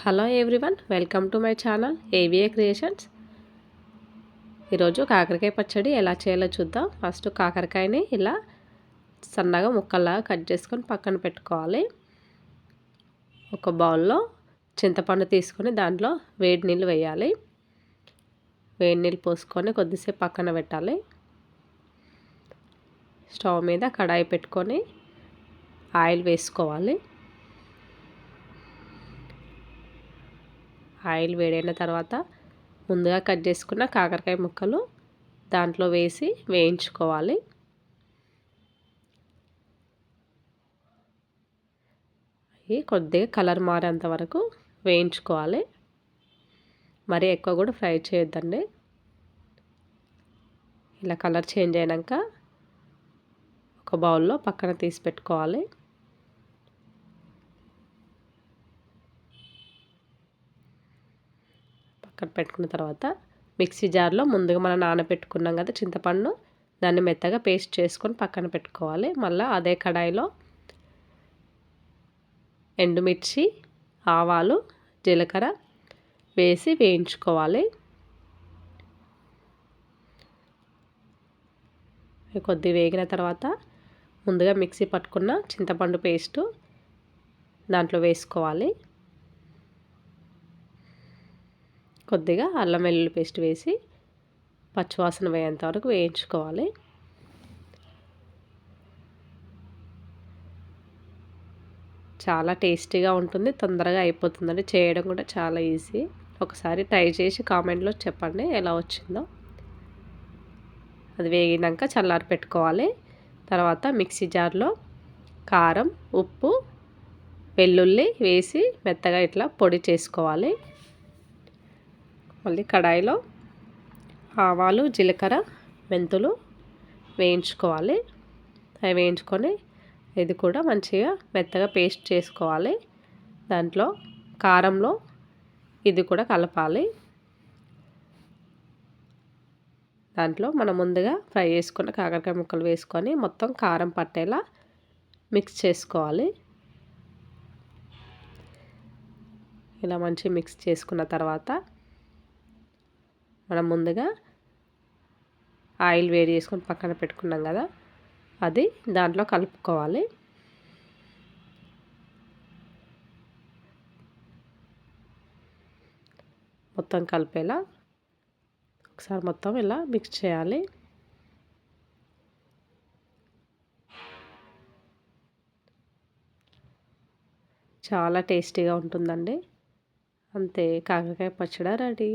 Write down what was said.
Hello everyone welcome to my channel AVA creations. ఈరోజు కాకరకాయ పచ్చడి ఎలా చేయాలో చూద్దాం. ఫస్ట్ కాకరకాయని ఇలా సన్నగా ముక్కల్లాగా కట్ చేసుకొని పక్కన పెట్టుకోవాలి. ఒక బౌల్లో చింతపండు తీసుకొని దాంట్లో వేడి నీళ్ళు వేయాలి. వేడి నీళ్ళు పోసుకొని కొద్దిసేపు పక్కన పెట్టాలి. స్టవ్ మీద కడాయి పెట్టుకొని ఆయిల్ వేసుకోవాలి. ఆయిల్ వేడైన తర్వాత ముందుగా కట్ చేసుకున్న కాకరకాయ ముక్కలు దాంట్లో వేసి వేయించుకోవాలి. అవి కొద్దిగా కలర్ మారేంత వరకు వేయించుకోవాలి. మరీ ఎక్కువ కూడా ఫ్రై చేయొద్దండి. ఇలా కలర్ చేంజ్ అయినాక ఒక బౌల్లో పక్కన తీసి పెట్టుకోవాలి. పక్కన పెట్టుకున్న తర్వాత మిక్సీ జార్లో ముందుగా మనం నానబెట్టుకున్నాం కదా చింతపండు దాన్ని మెత్తగా పేస్ట్ చేసుకొని పక్కన పెట్టుకోవాలి. మళ్ళీ అదే కడాయిలో ఎండుమిర్చి ఆవాలు జీలకర్ర వేసి వేయించుకోవాలి. కొద్ది వేగిన తర్వాత ముందుగా మిక్సీ పట్టుకున్న చింతపండు పేస్టు దాంట్లో వేసుకోవాలి. కొద్దిగా అల్లం వెల్లుల్లి పేస్ట్ వేసి పచ్చివాసన వేయేంత వరకు వేయించుకోవాలి. చాలా టేస్టీగా ఉంటుంది తొందరగా అయిపోతుందండి. చేయడం కూడా చాలా ఈజీ. ఒకసారి ట్రై చేసి కామెంట్లో చెప్పండి ఎలా వచ్చిందో. అది వేగినాక చల్లారి పెట్టుకోవాలి. తర్వాత మిక్సీ జార్లో కారం ఉప్పు వెల్లుల్లి వేసి మెత్తగా ఇట్లా పొడి చేసుకోవాలి. మళ్ళీ కడాయిలో ఆవాలు జీలకర్ర మెంతులు వేయించుకోవాలి. అవి వేయించుకొని ఇది కూడా మంచిగా మెత్తగా పేస్ట్ చేసుకోవాలి. దాంట్లో కారంలో ఇది కూడా కలపాలి. దాంట్లో మనం ముందుగా ఫ్రై చేసుకున్న కాకరకాయ ముక్కలు వేసుకొని మొత్తం కారం పట్టేలా మిక్స్ చేసుకోవాలి. ఇలా మంచిగా మిక్స్ చేసుకున్న తర్వాత మనం ముందుగా ఆయిల్ వేడి చేసుకొని పక్కన పెట్టుకున్నాం కదా అది దాంట్లో కలుపుకోవాలి. మొత్తం కలిపేలా ఒకసారి మొత్తం ఇలా మిక్స్ చేయాలి. చాలా టేస్టీగా ఉంటుందండి. అంతే కాకరకాయ పచ్చడి రెడీ.